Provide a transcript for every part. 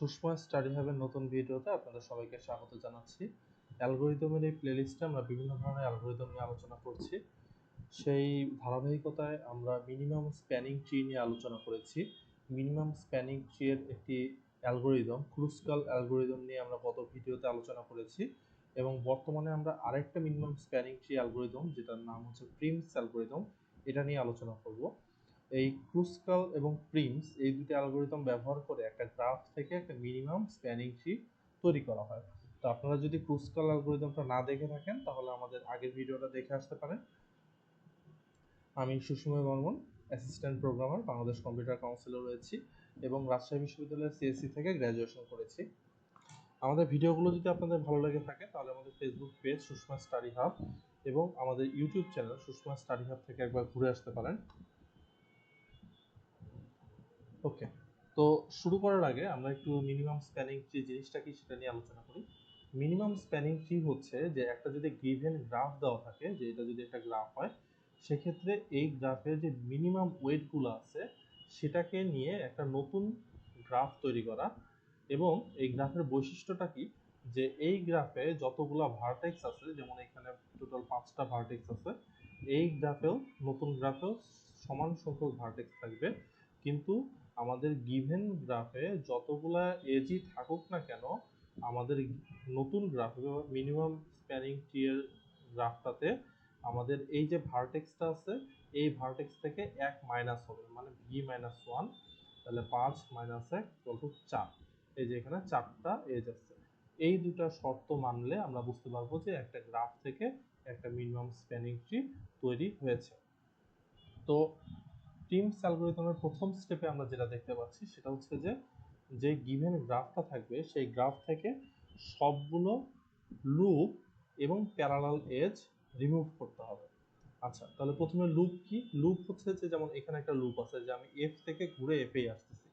Sushma study হাবের নতুন ভিডিওতে আপনাদের সবাইকে স্বাগত জানাচ্ছি। অ্যালগোরিদমের এই প্লেলিস্টে আমরা বিভিন্ন ধরনের অ্যালগোরিদম নিয়ে আলোচনা করছি। সেই ধারাবাহিকতায় আমরা মিনিমাম স্প্যানিং ট্রি নিয়ে আলোচনা করেছি। মিনিমাম স্প্যানিং ট্রি এর একটি অ্যালগোরিদম, ক্রুসকাল অ্যালগোরিদম নিয়ে আমরা গত ভিডিওতে আলোচনা করেছি এবং বর্তমানে আমরা আরেকটা মিনিমাম স্প্যানিং ট্রি অ্যালগোরিদম, যেটার নাম হচ্ছে প্রিমস অ্যালগোরিদম, এটা নিয়ে আলোচনা করব। এই ক্রুসকাল এবং প্রিমস এই দুটি অ্যালগোরিদম ব্যবহার করে একটা গ্রাফ থেকে একটা মিনিমাম স্প্যানিং ট্রি তৈরি করা হয়। তো আপনারা যদি ক্রুসকাল অ্যালগোরিদমটা না দেখে থাকেন, তাহলে আমাদের আগের ভিডিওটা দেখে আসতে পারেন। আমি Sushmoy Barman assistant programmer Bangladesh computer কাউন্সিলে রয়েছি এবং রাজশাহী বিশ্ববিদ্যালয়ের সিএসসি থেকে গ্র্যাজুয়েশন করেছি। আমাদের ভিডিওগুলো যদি আপনাদের ভালো লেগে থাকে, তাহলে আমাদের Facebook page Sushma study hub এবং আমাদের YouTube channel Sushma study hub থেকে একবার ঘুরে আসতে পারেন। ওকে তো শুরু করার আগে আমরা একটু মিনিমাম স্প্যানিং ট্রি জিনিসটা কি সেটা নিয়ে আলোচনা করি। মিনিমাম স্প্যানিং ট্রি হচ্ছে যে একটা যদি গিভেন গ্রাফ দেওয়া থাকে, যে এটা যদি একটা গ্রাফ হয়, সেক্ষেত্রে এই গ্রাফের যে মিনিমাম ওয়েটগুলো আছে, সেটাকে নিয়ে একটা নতুন গ্রাফ তৈরি করা। এবং এই গ্রাফের বৈশিষ্ট্যটা কি? যে এই গ্রাফে যতগুলা ভার্টেক্স আছে, যেমন এখানে টোটাল পাঁচটা ভার্টেক্স আছে, এই গ্রাফেও নতুন গ্রাফেও সমান সংখ্যক ভার্টেক্স থাকবে। কিন্তু আমাদের গিভেন গ্রাফে যতগুলা এজই থাকুক না কেন, আমাদের নতুন গ্রাফে মিনিমাম স্প্যানিং ট্রি এর গ্রাফটাতে আমাদের এই যে ভার্টেক্সটা আছে, এই ভার্টেক্স থেকে এক মাইনাস হবে মানে ভি মাইনাস ওয়ান তাহলে পাঁচ মাইনাস এক টু চার। এই যে এখানে চারটা এজ আছে। এই দুটা শর্ত মানলে আমরা বুঝতে পারব যে একটা গ্রাফ থেকে একটা মিনিমাম স্প্যানিং ট্রি তৈরি হয়েছে। তো টিমস অ্যালগোরিদমের প্রথম স্টেপে আমরা যেটা দেখতে পাচ্ছি, সেটা হচ্ছে যে যে গিভেন গ্রাফটা থাকবে, সেই গ্রাফ থেকে সবগুলো লুপ এবং প্যারালাল এজ রিমুভ করতে হবে। আচ্ছা তাহলে প্রথমে লুপ কি? লুপ হচ্ছে যে, যেমন এখানে একটা লুপ আছে যে, আমি এফ থেকে ঘুরে এফেই আসতেছি।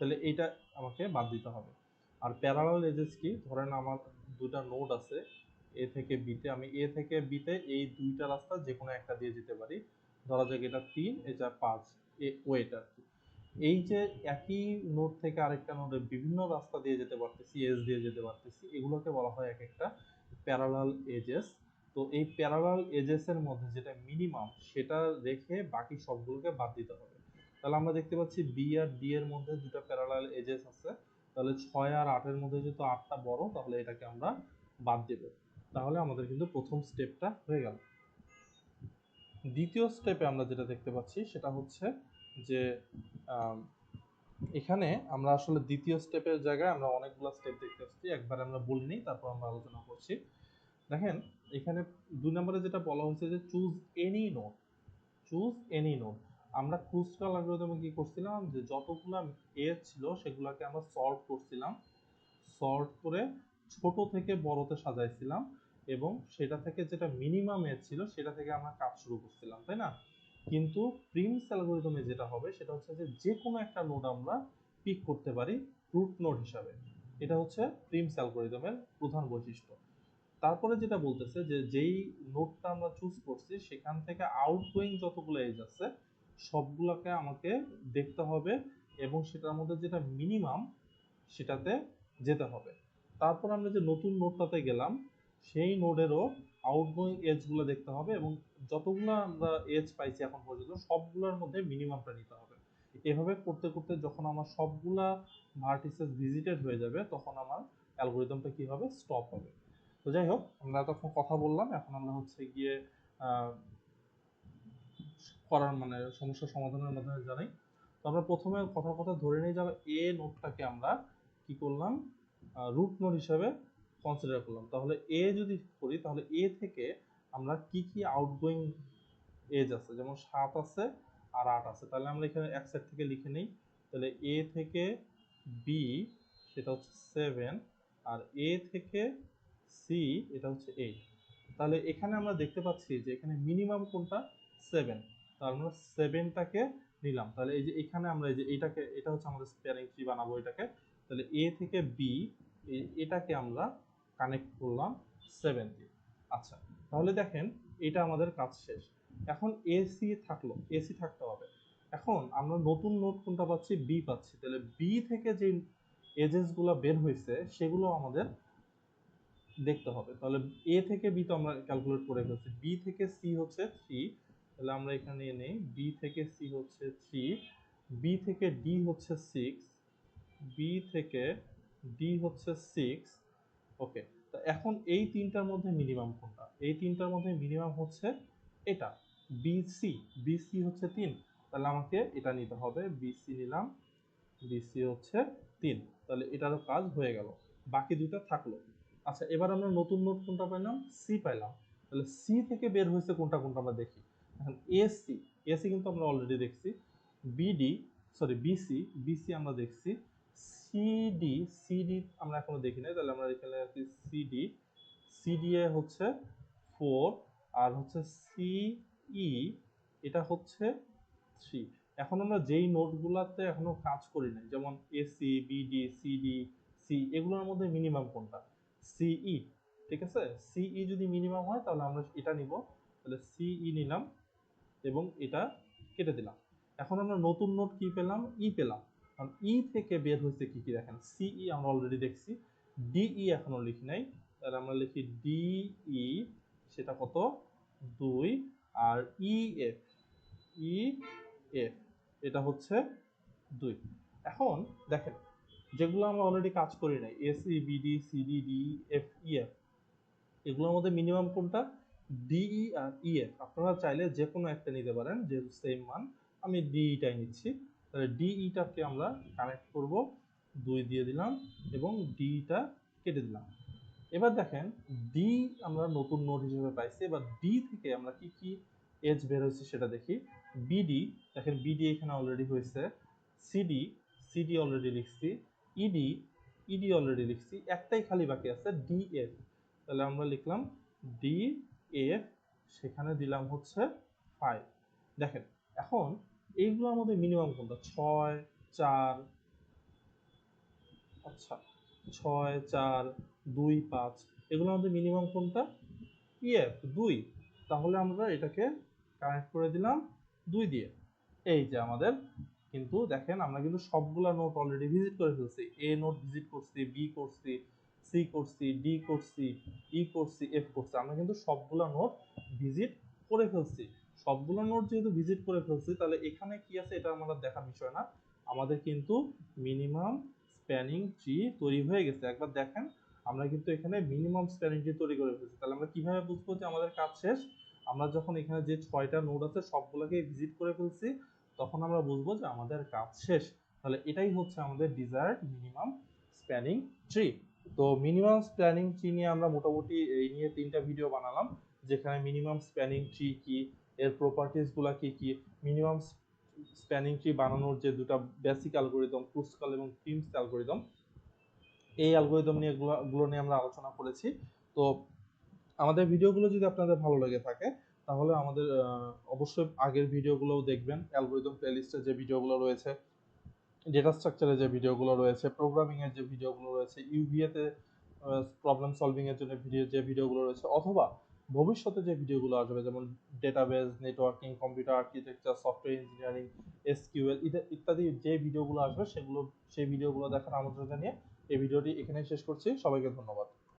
তাহলে এইটা আমাকে বাদ দিতে হবে। আর প্যারালাল এজেস কি? ধরেন আমার দুটা নোড আছে এ থেকে বিতে আমি এ থেকে বিতে এই দুইটা রাস্তা যে কোনো একটা দিয়ে যেতে পারি। ধরা যাক এটা তিন, এটা পাঁচ ওয়েট আর কি। এই যে একই নোড থেকে আরেকটা নোডে বিভিন্ন রাস্তা দিয়ে যেতে পারতেছি এজ দিয়ে যেতে পারতেছি, এগুলোকে বলা হয় এক একটা প্যারালাল এজেস তো এই প্যারালাল এজেসের মধ্যে যেটা মিনিমাম সেটা রেখে বাকি সবগুলোকে বাদ দিতে হবে। তাহলে আমরা দেখতে পাচ্ছি বি আর ডি এর মধ্যে দুটো প্যারালাল এজেস আছে। তাহলে ছয় আর আটের মধ্যে যেহেতু আটটা বড়, তাহলে এটাকে আমরা বাদ দেব। তাহলে আমাদের কিন্তু প্রথম স্টেপটা হয়ে গেল। দ্বিতীয় স্টেপে আমরা যেটা দেখতে পাচ্ছি সেটা হচ্ছে যে এখানে আমরা আসলে দ্বিতীয় স্টেপের জায়গায় আমরা অনেকগুলো স্টেপ দেখতে পাচ্ছি একবার আমরা বলিনি তারপর আমরা আলোচনা করছি। দেখেন, এখানে দুই নম্বরে যেটা বলা হয়েছে যে choose any node choose any node আমরা ক্রুসকাল অ্যালগরিদমে কি করছিলাম? যে যতগুলো এজ ছিল, সেগুলোকে আমরা সর্ট করছিলাম। সর্ট করে ছোট থেকে বড়তে সাজাইছিলাম। এবং সেটা থেকে যেটা মিনিমাম এজ ছিল, সেটা থেকে আমরা কাজ শুরু করছিলাম, তাই না? কিন্তু প্রিমস অ্যালগরিদমে যেটা হবে, সেটা হচ্ছে যে যে কোনো একটা নোড আমরা পিক করতে পারি রুট নোড হিসাবে। এটা হচ্ছে প্রিমস অ্যালগরিদমের প্রধান বৈশিষ্ট্য। তারপরে যেটা বলতেছে যে যেই নোটটা আমরা চুজ করছি, সেখান থেকে আউটগোয়িং যতগুলো এজ আছে, সবগুলোকে আমাকে দেখতে হবে এবং সেটার মধ্যে যেটা মিনিমাম সেটাতে যেতে হবে। তারপর আমরা যে নতুন নোটটাতে গেলাম সেই নোডেরও আউটগোয়িং এজগুলো দেখতে হবে এবং যতগুলো আমরা এজ পাইছি এখন পর্যন্ত সবগুলোর মধ্যে মিনিমামটা নিতে হবে। এভাবে করতে করতে যখন আমার সবগুলা ভার্টিসেস ভিজিটেড হয়ে যাবে, তখন আমার অ্যালগোরিদমটা কি হবে স্টপ হবে। তো যাই হোক, আমরা তখন কথা বললাম, এখন আমরা হচ্ছে গিয়ে করার মানে সমস্যা সমাধানের মাধ্যমে জানাই। তো আমরা প্রথমে কথার কথা ধরে নিয়ে যাব এ নোটটাকে আমরা কি করলাম রুট নোট হিসাবে কনসিডার করলাম। তাহলে এ যদি করি, তাহলে এ থেকে আমরা কি কি আউটগোয়িং এজ আছে? যেমন সাত আছে আর আট আছে। তাহলে আমরা এখানে এক সাইড থেকে লিখে নিই। তাহলে এ থেকে বি সেটা হচ্ছে সেভেন আর এ থেকে সি এটা হচ্ছে এইট তাহলে এখানে আমরা দেখতে পাচ্ছি যে এখানে মিনিমাম কোনটা? সেভেন তাহলে আমরা সেভেনটাকে নিলাম। তাহলে এই যে এখানে আমরা এই যে এটাকে এটা হচ্ছে আমাদের স্পেয়ারিং ট্রি বানাবো এটাকে। তাহলে এ থেকে বি এটাকে আমরা কানেক্ট করলাম সেভেন দিয়ে আচ্ছা তাহলে দেখেন এটা আমাদের কাজ শেষ। এখন এসি থাকল এসি থাকতে হবে। এখন আমরা নতুন নোট কোনটা পাচ্ছি? বি পাচ্ছি। তাহলে বি থেকে যে এজেসগুলো বের হয়েছে, সেগুলো আমাদের দেখতে হবে। তাহলে এ থেকে বি তো আমরা ক্যালকুলেট করে ফেলছি। বি থেকে সি হচ্ছে থ্রি তাহলে আমরা এখানে নেই। বি থেকে সি হচ্ছে থ্রি বি থেকে ডি হচ্ছে সিক্স বি থেকে ডি হচ্ছে সিক্স ওকে তো এখন এই তিনটার মধ্যে মিনিমাম কোনটা? এই তিনটার মধ্যে মিনিমাম হচ্ছে এটা বিসি বিসি হচ্ছে তিন। তাহলে আমাকে এটা নিতে হবে বিসি নিলাম বিসি হচ্ছে তিন। তাহলে এটারও কাজ হয়ে গেল, বাকি দুইটা থাকল। আচ্ছা এবার আমরা নতুন নোট কোনটা পাইলাম? সি পাইলাম। তাহলে সি থেকে বের হয়েছে কোনটা কোনটা আমরা দেখি। এখন এসি এসি কিন্তু আমরা অলরেডি দেখছি। বিডি সরি বিসি বিসি আমরা দেখছি। সিডি সিডি আমরা এখনও দেখি নাই, তাহলে আমরা এখানে আছি সিডি সিডি এ হচ্ছে ফোর আর হচ্ছে সিই এটা হচ্ছে থ্রি এখন আমরা যেই নোটগুলোতে এখনও কাজ করি নাই, যেমন এসি বিডি সিডি সি এগুলোর মধ্যে মিনিমাম কোনটা? সিই ঠিক আছে? সিই যদি মিনিমাম হয়, তাহলে আমরা এটা নিব, তাহলে সিই নিলাম এবং এটা কেটে দিলাম। এখন আমরা নতুন নোট কি পেলাম? ই পেলাম। কারণ ই থেকে বের হয়েছে কি কি দেখেন? সিই আমরা অলরেডি দেখছি। ডিই এখনও লিখি নাই। তাহলে আমরা লিখি ডিই সেটা কত? দুই। আর ই এফ ই এফ এটা হচ্ছে দুই। এখন দেখেন, যেগুলো আমরা অলরেডি কাজ করি নাই S E BD CD D F E F এগুলোর মধ্যে মিনিমাম কোনটা? ডিই আর ই এফ আপনারা চাইলে যে কোনো একটা নিতে পারেন, যেহেতু সেম মান, আমি ডিইটাই নিচ্ছি। তাহলে ডিইটাকে আমরা কানেক্ট করব, দুই দিয়ে দিলাম এবং ডিটা কেটে দিলাম। এবার দেখেন ডি আমরা নতুন নোট হিসেবে পাইছি, এবার ডি থেকে আমরা কি কি এজ বের হয়েছে সেটা দেখি। বিডি দেখেন বিডি এখানে অলরেডি হয়েছে সিডি সিডি অলরেডি লিখছি ইডি ইডি অলরেডি লিখছি, একটাই খালি বাকি আছে ডিএফ তাহলে আমরা লিখলাম ডি এফ সেখানে দিলাম হচ্ছে ফাইভ দেখেন, এখন এইগুলোর মধ্যে মিনিমাম কোনটা? ছয়, চার আচ্ছা ছয়, চার, দুই, পাঁচ এগুলোর মধ্যে মিনিমাম কোনটা? ইএফ দুই। তাহলে আমরা এটাকে কানেক্ট করে দিলাম দুই দিয়ে। এই যে আমাদের, কিন্তু দেখেন আমরা কিন্তু সবগুলা নোট অলরেডি ভিজিট করে ফেলছি। এ নোট ভিজিট করছি বি করছি সি করছি ডি করছি ই করছি এফ করছি। আমরা কিন্তু সবগুলা নোট ভিজিট করে ফেলছি। সবগুলো নোট যেহেতু ভিজিট করে ফেলছি, তাহলে এখানে কি আছে এটা আমাদের দেখার বিষয় না। আমাদের কিন্তু মিনিমাম স্প্যানিং ট্রি তৈরি হয়ে গেছে। একবার দেখেন, আমরা কিন্তু এখানে মিনিমাম স্প্যানিং ট্রি তৈরি করে ফেলছি। তাহলে আমরা কীভাবে বুঝব যে আমাদের কাজ শেষ? আমরা যখন এখানে যে ছয়টা নোট আছে, সবগুলোকে ভিজিট করে ফেলছি, তখন আমরা বুঝব যে আমাদের কাজ শেষ। তাহলে এটাই হচ্ছে আমাদের ডিজায়ার্ড মিনিমাম স্প্যানিং ট্রি তো মিনিমাম স্প্যানিং ট্রি নিয়ে আমরা মোটামুটি এই নিয়ে তিনটা ভিডিও বানালাম, যেখানে মিনিমাম স্প্যানিং ট্রি কি এর প্রপার্টিসগুলো কি কি? মিনিমাম স্প্যানিং ট্রি বানানোর যে দুটো বেসিক অ্যালগোরিদম ক্রুসকাল এবং প্রিমস অ্যালগোরিদম এই অ্যালগোরিদম নিয়ে গুলো নিয়ে আমরা আলোচনা করেছি। তো আমাদের ভিডিওগুলো যদি আপনাদের ভালো লেগে থাকে, তাহলে আমাদের অবশ্যই আগের ভিডিওগুলোও দেখবেন। অ্যালগোরিদম প্লেলিস্টে যে ভিডিওগুলো রয়েছে ডেটা স্ট্রাকচারে যে ভিডিওগুলো রয়েছে প্রোগ্রামিং এর যে ভিডিওগুলো রয়েছে ইউভিএতে প্রবলেম সলভিং এর জন্য ভিডিও যে ভিডিওগুলো রয়েছে, অথবা ভবিষ্যতে যে ভিডিওগুলো আসবে, যেমন database networking computer architecture software engineering SQL ইত্যাদি যে ভিডিওগুলো আসবে, সেগুলো, সেই ভিডিওগুলো দেখার আমন্ত্রণ জানিয়ে এই ভিডিওটি এখানেই শেষ করছি। সবাইকে ধন্যবাদ।